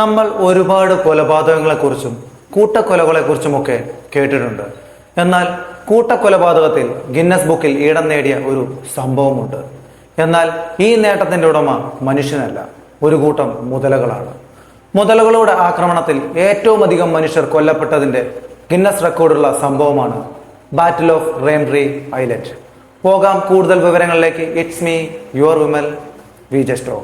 നമ്മൾ ഒരുപാട് കൊലപാതകങ്ങളെക്കുറിച്ചും കൂട്ടക്കൊലകളെക്കുറിച്ചുമൊക്കെ കേട്ടിട്ടുണ്ട്. എന്നാൽ കൂട്ടക്കൊലപാതകത്തിൽ ഗിന്നസ് ബുക്കിൽ ഇടം നേടിയ ഒരു സംഭവമുണ്ട്. എന്നാൽ ഈ നേട്ടത്തിന്റെ ഉടമ മനുഷ്യനല്ല ഒരു കൂട്ടം മുതലകളാണ്. മുതലകളുടെ ആക്രമണത്തിൽ ഏറ്റവും അധികം മനുഷ്യർ കൊല്ലപ്പെട്ടതിന്റെ ഗിന്നസ് റെക്കോർഡുള്ള സംഭവമാണ് ബാറ്റിൽ ഓഫ് റേംറി ഐലൻഡ് പോകാം കൂടുതൽ വിവരങ്ങളിലേക്ക്. It's me your Vimal V ജസ്റ്റോ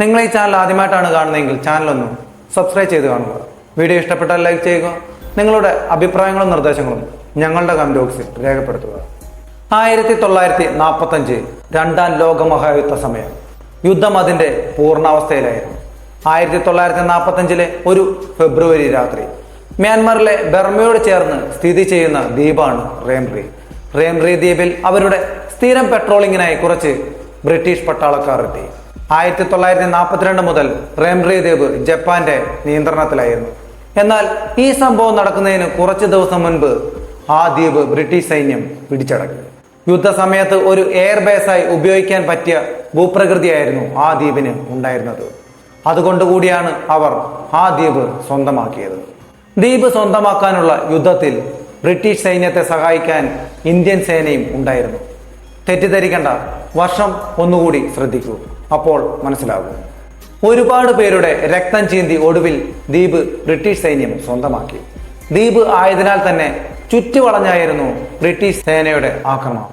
നിങ്ങൾ ഈ ചാനൽ ആദ്യമായിട്ടാണ് കാണുന്നതെങ്കിൽ ചാനലൊന്ന് സബ്സ്ക്രൈബ് ചെയ്ത് കാണുക. വീഡിയോ ഇഷ്ടപ്പെട്ടാൽ ലൈക്ക് ചെയ്യുക. നിങ്ങളുടെ അഭിപ്രായങ്ങളും നിർദ്ദേശങ്ങളും ഞങ്ങളുടെ കമന്റ് ബോക്സിൽ രേഖപ്പെടുത്തുക. ആയിരത്തി തൊള്ളായിരത്തി നാൽപ്പത്തഞ്ച് രണ്ടാം ലോകമഹായുദ്ധ സമയം. യുദ്ധം അതിന്റെ പൂർണാവസ്ഥയിലായിരുന്നു. ആയിരത്തി തൊള്ളായിരത്തി നാൽപ്പത്തഞ്ചിലെ ഒരു ഫെബ്രുവരി രാത്രി മ്യാൻമറിലെ ബർമയോട് ചേർന്ന് സ്ഥിതി ചെയ്യുന്ന ദ്വീപാണ് റേംറി റേംറി ദ്വീപിൽ അവരുടെ സ്ഥിരം പെട്രോളിങ്ങിനായി കുറച്ച് ബ്രിട്ടീഷ് പട്ടാളക്കാർ എത്തി. ആയിരത്തി തൊള്ളായിരത്തി നാൽപ്പത്തിരണ്ട് മുതൽ റെംറി ദേവ് ജപ്പാന്റെ നിയന്ത്രണത്തിലായിരുന്നു. എന്നാൽ ഈ സംഭവം നടക്കുന്നതിന് കുറച്ച് ദിവസം മുൻപ് ആ ദ്വീപ് ബ്രിട്ടീഷ് സൈന്യം പിടിച്ചടക്കി. യുദ്ധസമയത്ത് ഒരു എയർ ബേസായി ഉപയോഗിക്കാൻ പറ്റിയ ഭൂപ്രകൃതിയായിരുന്നു ആ ദ്വീപിന് ഉണ്ടായിരുന്നത്. അതുകൊണ്ടുകൂടിയാണ് അവർ ആ ദ്വീപ് സ്വന്തമാക്കിയത്. ദ്വീപ് സ്വന്തമാക്കാനുള്ള യുദ്ധത്തിൽ ബ്രിട്ടീഷ് സൈന്യത്തെ സഹായിക്കാൻ ഇന്ത്യൻ സേനയും ഉണ്ടായിരുന്നു. തെറ്റിദ്ധരിക്കേണ്ട. വർഷം ഒന്നുകൂടി ശ്രദ്ധിക്കൂ. അപ്പോൾ മനസ്സിലാകും. ഒരുപാട് പേരുടെ രക്തം ചീന്തി ഒടുവിൽ ദ്വീപ് ബ്രിട്ടീഷ് സൈന്യം സ്വന്തമാക്കി. ദ്വീപ് ആയതിനാൽ തന്നെ ചുറ്റുവളഞ്ഞായിരുന്നു ബ്രിട്ടീഷ് സേനയുടെ ആക്രമണം.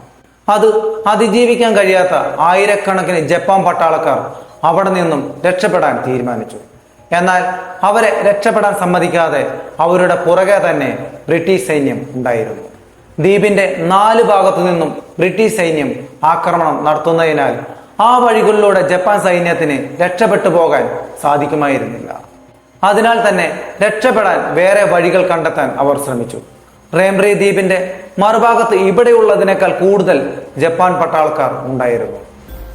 അത് അതിജീവിക്കാൻ കഴിയാത്ത ആയിരക്കണക്കിന് ജപ്പാൻ പട്ടാളക്കാർ അവിടെ നിന്നും രക്ഷപ്പെടാൻ തീരുമാനിച്ചു. എന്നാൽ അവരെ രക്ഷപ്പെടാൻ സമ്മതിക്കാതെ അവരുടെ പുറകെ തന്നെ ബ്രിട്ടീഷ് സൈന്യം ഉണ്ടായിരുന്നു. ദ്വീപിന്റെ നാല് ഭാഗത്തു നിന്നും ബ്രിട്ടീഷ് സൈന്യം ആക്രമണം നടത്തുന്നതിനാൽ ആ വഴികളിലൂടെ ജപ്പാൻ സൈന്യത്തിന് രക്ഷപ്പെട്ടു പോകാൻ സാധിക്കുമായിരുന്നില്ല. അതിനാൽ തന്നെ രക്ഷപ്പെടാൻ വേറെ വഴികൾ കണ്ടെത്താൻ അവർ ശ്രമിച്ചു. റേംറി ദ്വീപിന്റെ മറുഭാഗത്ത് ഇവിടെയുള്ളതിനേക്കാൾ കൂടുതൽ ജപ്പാൻ പട്ടാളക്കാർ ഉണ്ടായിരുന്നു.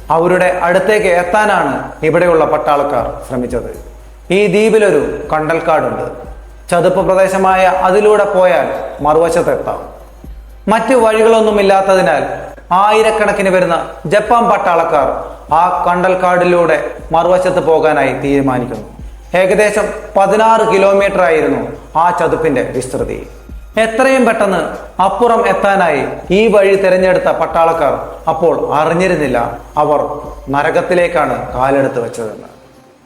അവരുടെ അടുത്തേക്ക് എത്താനാണ് ഇവിടെയുള്ള പട്ടാളക്കാർ ശ്രമിച്ചത്. ഈ ദ്വീപിലൊരു കണ്ടൽക്കാടുണ്ട്. ചതുപ്പ് പ്രദേശമായ അതിലൂടെ പോയാൽ മറുവശത്തെത്താം മറ്റു വഴികളൊന്നുമില്ലാത്തതിനാൽ ആയിരക്കണക്കിന് വരുന്ന ജപ്പാൻ പട്ടാളക്കാർ ആ കണ്ടൽക്കാടിലൂടെ മറുവശത്ത് പോകാനായി തീരുമാനിക്കുന്നു. ഏകദേശം പതിനാറ് കിലോമീറ്റർ ആയിരുന്നു ആ ചതുപ്പിന്റെ വിസ്തൃതി. എത്രയും പെട്ടെന്ന് അപ്പുറം എത്താനായി ഈ വഴി തിരഞ്ഞെടുത്ത പട്ടാളക്കാർ അപ്പോൾ അറിഞ്ഞിരുന്നില്ല. അവർ നരകത്തിലേക്കാണ് കാലെടുത്ത് വെച്ചതെന്ന്.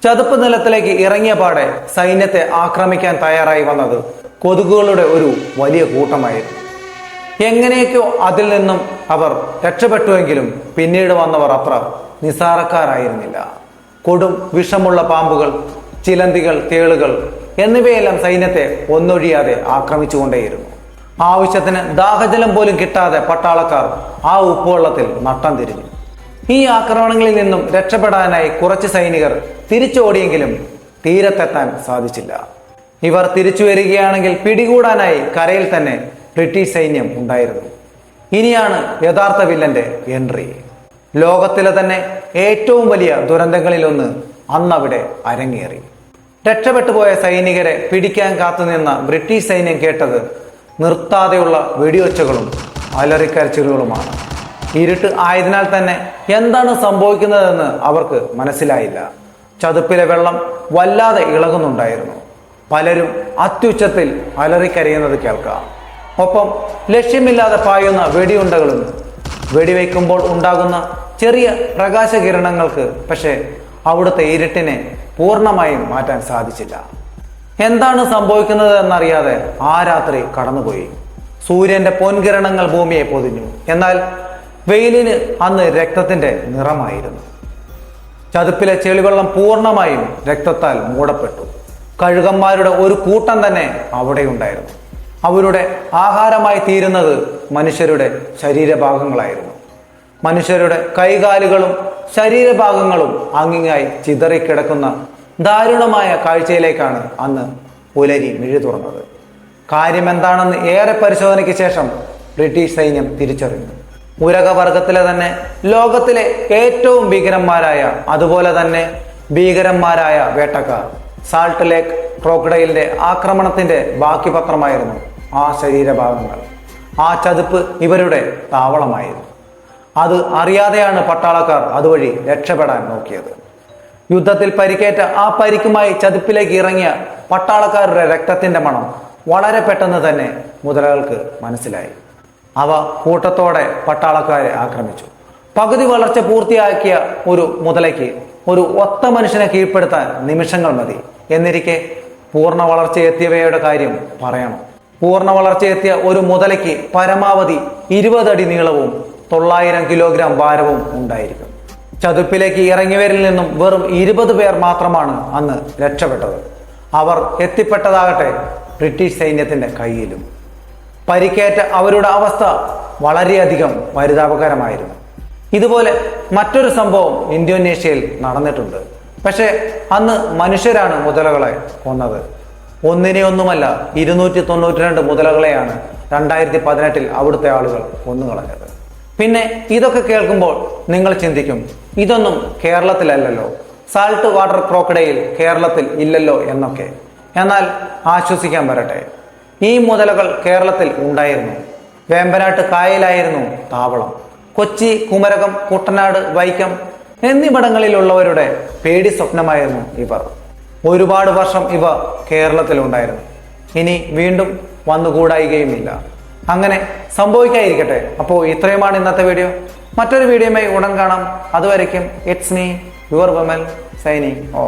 ചതുപ്പ് നിലത്തിലേക്ക് ഇറങ്ങിയ പാടെ സൈന്യത്തെ ആക്രമിക്കാൻ തയ്യാറായി വന്നത് കൊതുകുകളുടെ ഒരു വലിയ കൂട്ടമായിരുന്നു. എങ്ങനെയൊക്കെയോ അതിൽ നിന്നും അവർ രക്ഷപ്പെട്ടുവെങ്കിലും പിന്നീട് വന്നവർ അത്ര നിസാറക്കാരായിരുന്നില്ല കൊടും വിഷമുള്ള പാമ്പുകൾ ചിലന്തികൾ തേളുകൾ എന്നിവയെല്ലാം സൈന്യത്തെ ഒന്നൊഴിയാതെ ആക്രമിച്ചുകൊണ്ടേയിരുന്നു. ആവശ്യത്തിന് ദാഹജലം പോലും കിട്ടാതെ പട്ടാളക്കാർ ആ ഉപ്പുവെള്ളത്തിൽ നട്ടം തിരിഞ്ഞു. ഈ ആക്രമണങ്ങളിൽ നിന്നും രക്ഷപ്പെടാനായി കുറച്ച് സൈനികർ തിരിച്ചോടിയെങ്കിലും തീരത്തെത്താൻ സാധിച്ചില്ല. ഇവർ തിരിച്ചു വരികയാണെങ്കിൽ പിടികൂടാനായി കരയിൽ തന്നെ ബ്രിട്ടീഷ് സൈന്യം ഉണ്ടായിരുന്നു. ഇനിയാണ് യഥാർത്ഥ വില്ലന്റെ എൻട്രി. ലോകത്തിലെ തന്നെ ഏറ്റവും വലിയ ദുരന്തങ്ങളിലൊന്ന് അന്നവിടെ അരങ്ങേറി. രക്ഷപ്പെട്ടുപോയ സൈനികരെ പിടിക്കാൻ കാത്തുനിന്ന ബ്രിട്ടീഷ് സൈന്യം കേട്ടത് നിർത്താതെയുള്ള വെടിയൊച്ചകളും അലറിക്കരച്ചിലുകളുമാണ്. ഇരുട്ട് ആയതിനാൽ തന്നെ എന്താണ് സംഭവിക്കുന്നതെന്ന് അവർക്ക് മനസ്സിലായില്ല. ചതുപ്പിലെ വെള്ളം വല്ലാതെ ഇളകുന്നുണ്ടായിരുന്നു. പലരും അത്യുച്ചത്തിൽ അലറിക്കരയുന്നത് കേൾക്കാം. ഒപ്പം ലക്ഷ്യമില്ലാതെ പായുന്ന വെടിയുണ്ടകളും വെടിവെക്കുമ്പോൾ ഉണ്ടാകുന്ന ചെറിയ പ്രകാശകിരണങ്ങൾക്ക് പക്ഷേ അവിടുത്തെ ഇരുട്ടിനെ പൂർണമായും മാറ്റാൻ സാധിച്ചില്ല. എന്താണ് സംഭവിക്കുന്നത് എന്നറിയാതെ ആ രാത്രി കടന്നുപോയി. സൂര്യന്റെ പൊൻകിരണങ്ങൾ ഭൂമിയെ പൊതിഞ്ഞു. എന്നാൽ വെയിലിന് അന്ന് രക്തത്തിന്റെ നിറമായിരുന്നു. ചതുപ്പിലെ ചെളിവെള്ളം പൂർണമായും രക്തത്താൽ മൂടപ്പെട്ടു. കഴുകന്മാരുടെ ഒരു കൂട്ടം തന്നെ അവിടെയുണ്ടായിരുന്നു. അവരുടെ ആഹാരമായി തീരുന്നത് മനുഷ്യരുടെ ശരീരഭാഗങ്ങളായിരുന്നു. മനുഷ്യരുടെ കൈകാലുകളും ശരീരഭാഗങ്ങളും അങ്ങിങ്ങായി ചിതറിക്കിടക്കുന്ന ദാരുണമായ കാഴ്ചയിലേക്കാണ് അന്ന് പുലരി മിഴി തുറന്നത്. കാര്യമെന്താണെന്ന് ഏറെ പരിശോധനയ്ക്ക് ശേഷം ബ്രിട്ടീഷ് സൈന്യം തിരിച്ചറിഞ്ഞു. ഉരകവർഗത്തിലെ തന്നെ ലോകത്തിലെ ഏറ്റവും ഭീകരന്മാരായ അതുപോലെ തന്നെ ഭീകരന്മാരായ വേട്ടക്കാർ സാൾട്ട് ലേക്ക് ക്രോക്കഡൈലിന്റെ ആക്രമണത്തിന്റെ ബാക്കി പത്രമായിരുന്നു ആ ശരീരഭാഗങ്ങൾ. ആ ചതുപ്പ് ഇവരുടെ താവളമായിരുന്നു. അത് അറിയാതെയാണ് പട്ടാളക്കാർ അതുവഴി രക്ഷപ്പെടാൻ നോക്കിയത്. യുദ്ധത്തിൽ പരിക്കേറ്റ ആ പരിക്കുമായി ചതുപ്പിലേക്ക് ഇറങ്ങിയ പട്ടാളക്കാരുടെ രക്തത്തിന്റെ മണം വളരെ പെട്ടെന്ന് തന്നെ മുതലകൾക്ക് മനസ്സിലായി. അവ കൂട്ടത്തോടെ പട്ടാളക്കാരെ ആക്രമിച്ചു. പകുതി വളർച്ച പൂർത്തിയാക്കിയ ഒരു മുതലയ്ക്ക് ഒരു ഒത്ത മനുഷ്യനെ കീഴ്പ്പെടുത്താൻ നിമിഷങ്ങൾ മതി. എന്നിരിക്കെ പൂർണ വളർച്ചയെത്തിയവയുടെ കാര്യം പറയണം. പൂർണ വളർച്ചയെത്തിയ ഒരു മുതലയ്ക്ക് പരമാവധി ഇരുപതടി നീളവും തൊള്ളായിരം കിലോഗ്രാം ഭാരവും ഉണ്ടായിരിക്കും. ചതുപ്പിലേക്ക് ഇറങ്ങിയവരിൽ നിന്നും വെറും ഇരുപത് പേർ മാത്രമാണ് അന്ന് രക്ഷപ്പെട്ടത്. അവർ എത്തിപ്പെട്ടതാകട്ടെ ബ്രിട്ടീഷ് സൈന്യത്തിന്റെ കയ്യിലും. പരിക്കേറ്റ അവരുടെ അവസ്ഥ വളരെയധികം പരിതാപകരമായിരുന്നു. ഇതുപോലെ മറ്റൊരു സംഭവം ഇന്തോനേഷ്യയിൽ നടന്നിട്ടുണ്ട്. പക്ഷേ അന്ന് മനുഷ്യരാണ് മുതലകളെ കൊന്നത്. ഒന്നിനെ ഒന്നുമല്ല ഇരുന്നൂറ്റി തൊണ്ണൂറ്റി രണ്ട് മുതലകളെയാണ് രണ്ടായിരത്തി പതിനെട്ടിൽ അവിടുത്തെ ആളുകൾ കൊന്നുകളഞ്ഞത് പിന്നെ ഇതൊക്കെ കേൾക്കുമ്പോൾ നിങ്ങൾ ചിന്തിക്കും ഇതൊന്നും കേരളത്തിലല്ലല്ലോ. സാൾട്ട് വാട്ടർ ക്രോക്കഡയിൽ കേരളത്തിൽ ഇല്ലല്ലോ എന്നൊക്കെ. എന്നാൽ ആശ്വസിക്കാൻ വരട്ടെ. ഈ മുതലകൾ കേരളത്തിൽ ഉണ്ടായിരുന്നു. വേമ്പനാട്ട് കായലായിരുന്നു താവളം. കൊച്ചി കുമരകം കുട്ടനാട് വൈക്കം എന്നിവിടങ്ങളിലുള്ളവരുടെ പേടി സ്വപ്നമായിരുന്നു ഇവർ. ഒരുപാട് വർഷം ഇവ കേരളത്തിലുണ്ടായിരുന്നു. ഇനി വീണ്ടും വന്നുകൂടായികയുമില്ല. അങ്ങനെ സംഭവിക്കാതിരിക്കട്ടെ. അപ്പോൾ ഇത്രയുമാണ് ഇന്നത്തെ വീഡിയോ. മറ്റൊരു വീഡിയോയുമായി ഉടൻ കാണാം. അതുവരയ്ക്കും it's me your Vimal signing oh